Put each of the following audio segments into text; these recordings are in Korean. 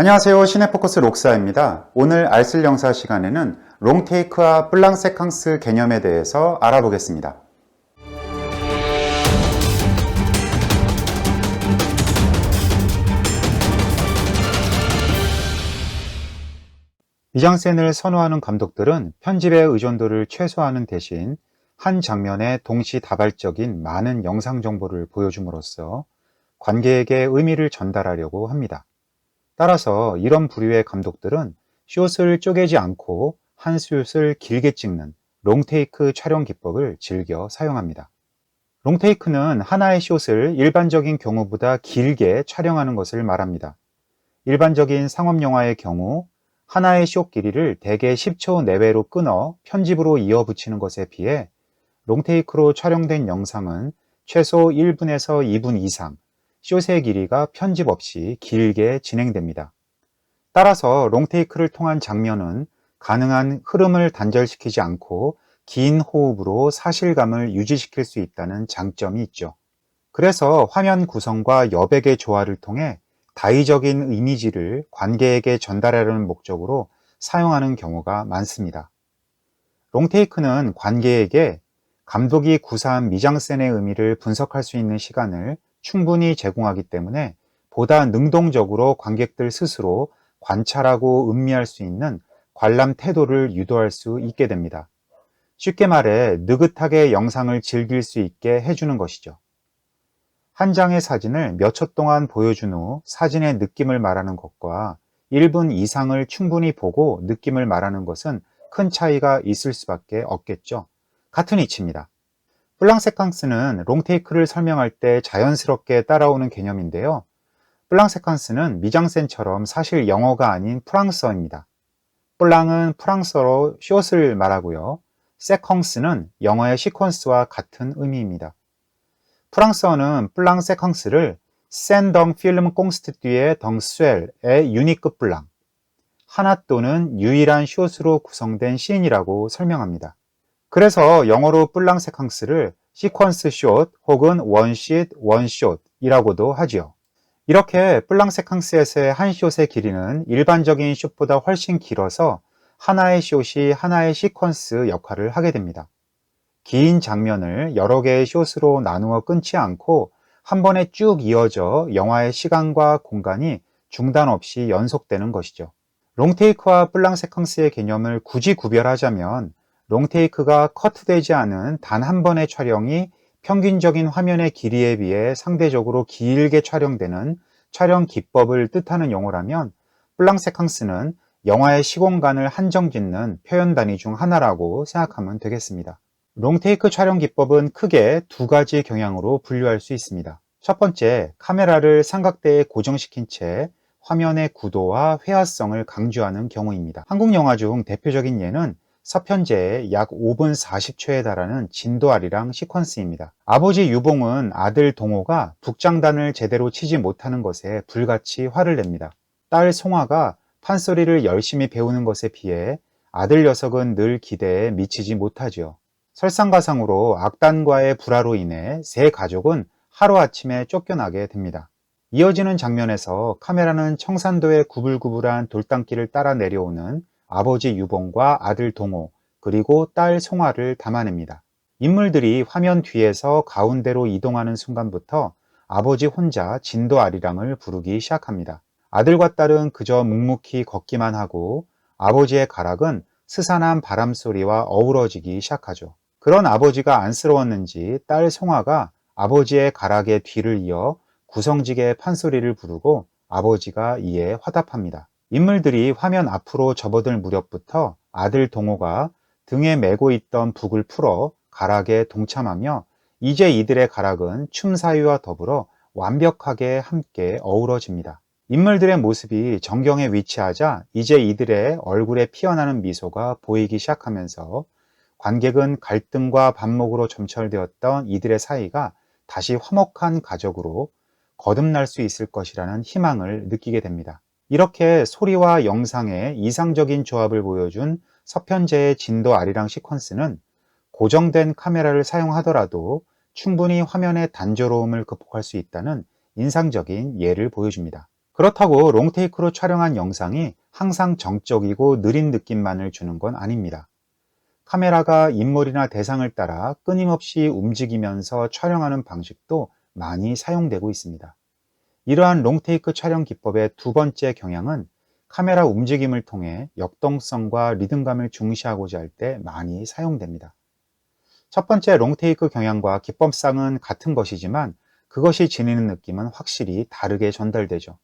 안녕하세요. 시네포커스 록사입니다. 오늘 알쓸 영사 시간에는 롱테이크와 플랑 세캉스 개념에 대해서 알아보겠습니다. 미장센을 선호하는 감독들은 편집의 의존도를 최소화하는 대신 한 장면에 동시다발적인 많은 영상 정보를 보여줌으로써 관객에게 의미를 전달하려고 합니다. 따라서 이런 부류의 감독들은 숏을 쪼개지 않고 한 숏을 길게 찍는 롱테이크 촬영 기법을 즐겨 사용합니다. 롱테이크는 하나의 숏을 일반적인 경우보다 길게 촬영하는 것을 말합니다. 일반적인 상업영화의 경우 하나의 숏 길이를 대개 10초 내외로 끊어 편집으로 이어붙이는 것에 비해 롱테이크로 촬영된 영상은 최소 1분에서 2분 이상 숏의 길이가 편집 없이 길게 진행됩니다. 따라서 롱테이크를 통한 장면은 가능한 흐름을 단절시키지 않고 긴 호흡으로 사실감을 유지시킬 수 있다는 장점이 있죠. 그래서 화면 구성과 여백의 조화를 통해 다의적인 이미지를 관객에게 전달하려는 목적으로 사용하는 경우가 많습니다. 롱테이크는 관객에게 감독이 구사한 미장센의 의미를 분석할 수 있는 시간을 충분히 제공하기 때문에 보다 능동적으로 관객들 스스로 관찰하고 음미할 수 있는 관람 태도를 유도할 수 있게 됩니다. 쉽게 말해 느긋하게 영상을 즐길 수 있게 해주는 것이죠. 한 장의 사진을 몇 초 동안 보여준 후 사진의 느낌을 말하는 것과 1분 이상을 충분히 보고 느낌을 말하는 것은 큰 차이가 있을 수밖에 없겠죠. 같은 이치입니다. 플랑세캉스는 롱테이크를 설명할 때 자연스럽게 따라오는 개념인데요. 플랑세캉스는 미장센처럼 사실 영어가 아닌 프랑스어입니다. 플랑은 프랑스어로 숏을 말하고요. 세컹스는 영어의 시퀀스와 같은 의미입니다. 프랑스어는 플랑 세컹스를 센덩 필름 꽁스트뒤의 덩스웰의 유니크 플랑, 하나 또는 유일한 숏으로 구성된 씬이라고 설명합니다. 그래서 영어로 플랑 세캉스를 시퀀스 숏 혹은 원쉿, 원숏이라고도 하지요. 이렇게 플랑 세캉스에서의 한 숏의 길이는 일반적인 숏보다 훨씬 길어서 하나의 숏이 하나의 시퀀스 역할을 하게 됩니다. 긴 장면을 여러 개의 숏으로 나누어 끊지 않고 한 번에 쭉 이어져 영화의 시간과 공간이 중단 없이 연속되는 것이죠. 롱테이크와 플랑 세캉스의 개념을 굳이 구별하자면 롱테이크가 커트되지 않은 단 한 번의 촬영이 평균적인 화면의 길이에 비해 상대적으로 길게 촬영되는 촬영 기법을 뜻하는 용어라면 플랑 세캉스는 영화의 시공간을 한정짓는 표현 단위 중 하나라고 생각하면 되겠습니다. 롱테이크 촬영 기법은 크게 두 가지 경향으로 분류할 수 있습니다. 첫 번째, 카메라를 삼각대에 고정시킨 채 화면의 구도와 회화성을 강조하는 경우입니다. 한국 영화 중 대표적인 예는 서편제의 약 5분 40초에 달하는 진도아리랑 시퀀스입니다. 아버지 유봉은 아들 동호가 북장단을 제대로 치지 못하는 것에 불같이 화를 냅니다. 딸 송아가 판소리를 열심히 배우는 것에 비해 아들 녀석은 늘 기대에 미치지 못하지요. 설상가상으로 악단과의 불화로 인해 세 가족은 하루아침에 쫓겨나게 됩니다. 이어지는 장면에서 카메라는 청산도의 구불구불한 돌담길을 따라 내려오는 아버지 유봉과 아들 동호, 그리고 딸 송아를 담아냅니다. 인물들이 화면 뒤에서 가운데로 이동하는 순간부터 아버지 혼자 진도 아리랑을 부르기 시작합니다. 아들과 딸은 그저 묵묵히 걷기만 하고 아버지의 가락은 스산한 바람 소리와 어우러지기 시작하죠. 그런 아버지가 안쓰러웠는지 딸 송아가 아버지의 가락의 뒤를 이어 구성지게 판소리를 부르고 아버지가 이에 화답합니다. 인물들이 화면 앞으로 접어들 무렵부터 아들 동호가 등에 메고 있던 북을 풀어 가락에 동참하며 이제 이들의 가락은 춤 사위와 더불어 완벽하게 함께 어우러집니다. 인물들의 모습이 정경에 위치하자 이제 이들의 얼굴에 피어나는 미소가 보이기 시작하면서 관객은 갈등과 반목으로 점철되었던 이들의 사이가 다시 화목한 가족으로 거듭날 수 있을 것이라는 희망을 느끼게 됩니다. 이렇게 소리와 영상의 이상적인 조합을 보여준 서편제의 진도 아리랑 시퀀스는 고정된 카메라를 사용하더라도 충분히 화면의 단조로움을 극복할 수 있다는 인상적인 예를 보여줍니다. 그렇다고 롱테이크로 촬영한 영상이 항상 정적이고 느린 느낌만을 주는 건 아닙니다. 카메라가 인물이나 대상을 따라 끊임없이 움직이면서 촬영하는 방식도 많이 사용되고 있습니다. 이러한 롱테이크 촬영 기법의 두 번째 경향은 카메라 움직임을 통해 역동성과 리듬감을 중시하고자 할 때 많이 사용됩니다. 첫 번째 롱테이크 경향과 기법상은 같은 것이지만 그것이 지니는 느낌은 확실히 다르게 전달되죠.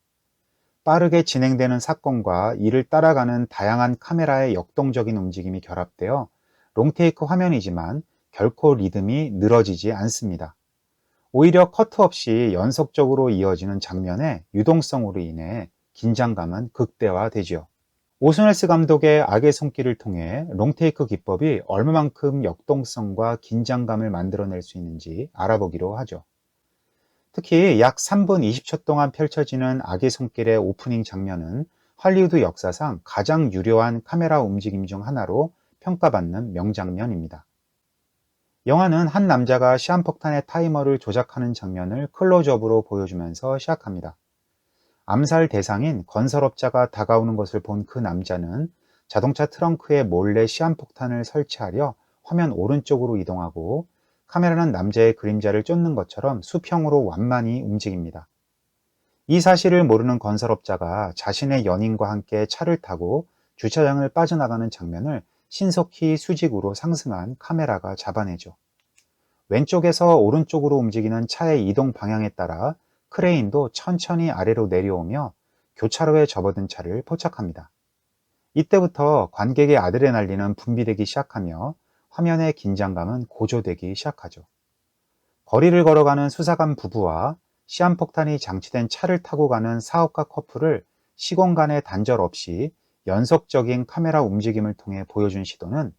빠르게 진행되는 사건과 이를 따라가는 다양한 카메라의 역동적인 움직임이 결합되어 롱테이크 화면이지만 결코 리듬이 늘어지지 않습니다. 오히려 커트 없이 연속적으로 이어지는 장면의 유동성으로 인해 긴장감은 극대화되지요. 오스넬스 감독의 악의 손길을 통해 롱테이크 기법이 얼마만큼 역동성과 긴장감을 만들어낼 수 있는지 알아보기로 하죠. 특히 약 3분 20초 동안 펼쳐지는 악의 손길의 오프닝 장면은 할리우드 역사상 가장 유려한 카메라 움직임 중 하나로 평가받는 명장면입니다. 영화는 한 남자가 시한폭탄의 타이머를 조작하는 장면을 클로즈업으로 보여주면서 시작합니다. 암살 대상인 건설업자가 다가오는 것을 본 그 남자는 자동차 트렁크에 몰래 시한폭탄을 설치하려 화면 오른쪽으로 이동하고 카메라는 남자의 그림자를 쫓는 것처럼 수평으로 완만히 움직입니다. 이 사실을 모르는 건설업자가 자신의 연인과 함께 차를 타고 주차장을 빠져나가는 장면을 신속히 수직으로 상승한 카메라가 잡아내죠. 왼쪽에서 오른쪽으로 움직이는 차의 이동 방향에 따라 크레인도 천천히 아래로 내려오며 교차로에 접어든 차를 포착합니다. 이때부터 관객의 아드레날린은 분비되기 시작하며 화면의 긴장감은 고조되기 시작하죠. 거리를 걸어가는 수사관 부부와 시한폭탄이 장치된 차를 타고 가는 사업가 커플을 시공간의 단절 없이 연속적인 카메라 움직임을 통해 보여준 시도는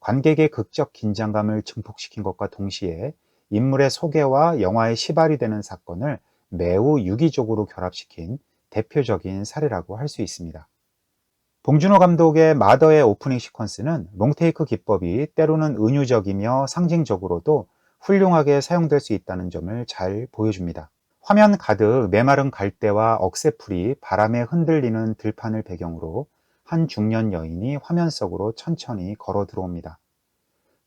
관객의 극적 긴장감을 증폭시킨 것과 동시에 인물의 소개와 영화의 시발이 되는 사건을 매우 유기적으로 결합시킨 대표적인 사례라고 할 수 있습니다. 봉준호 감독의 마더의 오프닝 시퀀스는 롱테이크 기법이 때로는 은유적이며 상징적으로도 훌륭하게 사용될 수 있다는 점을 잘 보여줍니다. 화면 가득 메마른 갈대와 억새풀이 바람에 흔들리는 들판을 배경으로 한 중년 여인이 화면 속으로 천천히 걸어 들어옵니다.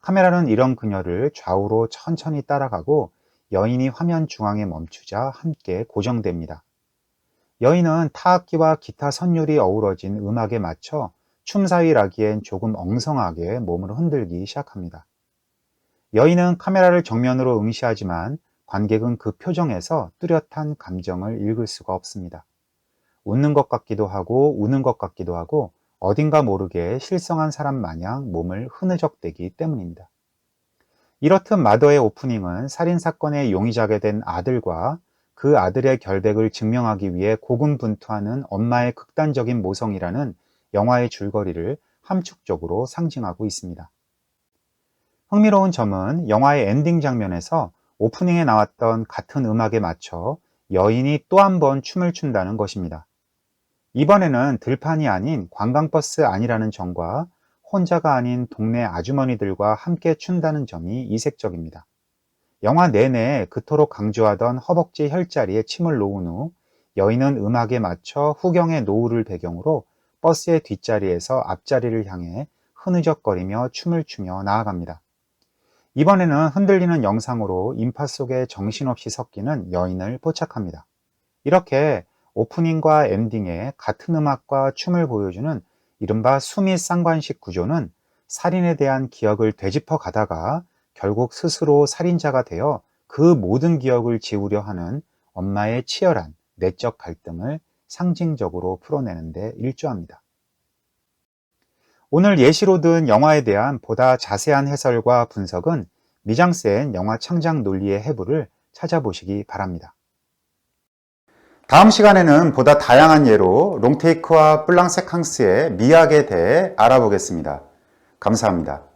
카메라는 이런 그녀를 좌우로 천천히 따라가고 여인이 화면 중앙에 멈추자 함께 고정됩니다. 여인은 타악기와 기타 선율이 어우러진 음악에 맞춰 춤사위라기엔 조금 엉성하게 몸을 흔들기 시작합니다. 여인은 카메라를 정면으로 응시하지만 관객은 그 표정에서 뚜렷한 감정을 읽을 수가 없습니다. 웃는 것 같기도 하고 우는 것 같기도 하고 어딘가 모르게 실성한 사람 마냥 몸을 흐느적대기 때문입니다. 이렇듯 마더의 오프닝은 살인사건의 용의자가 된 아들과 그 아들의 결백을 증명하기 위해 고군분투하는 엄마의 극단적인 모성이라는 영화의 줄거리를 함축적으로 상징하고 있습니다. 흥미로운 점은 영화의 엔딩 장면에서 오프닝에 나왔던 같은 음악에 맞춰 여인이 또 한 번 춤을 춘다는 것입니다. 이번에는 들판이 아닌 관광버스 아니라는 점과 혼자가 아닌 동네 아주머니들과 함께 춘다는 점이 이색적입니다. 영화 내내 그토록 강조하던 허벅지 혈자리에 침을 놓은 후 여인은 음악에 맞춰 후경의 노을을 배경으로 버스의 뒷자리에서 앞자리를 향해 흐느적거리며 춤을 추며 나아갑니다. 이번에는 흔들리는 영상으로 인파 속에 정신없이 섞이는 여인을 포착합니다. 이렇게 오프닝과 엔딩에 같은 음악과 춤을 보여주는 이른바 수미 쌍관식 구조는 살인에 대한 기억을 되짚어 가다가 결국 스스로 살인자가 되어 그 모든 기억을 지우려 하는 엄마의 치열한 내적 갈등을 상징적으로 풀어내는데 일조합니다. 오늘 예시로 든 영화에 대한 보다 자세한 해설과 분석은 미장센 영화 창작 논리의 해부를 찾아보시기 바랍니다. 다음 시간에는 보다 다양한 예로 롱테이크와 플랑세캉스의 미학에 대해 알아보겠습니다. 감사합니다.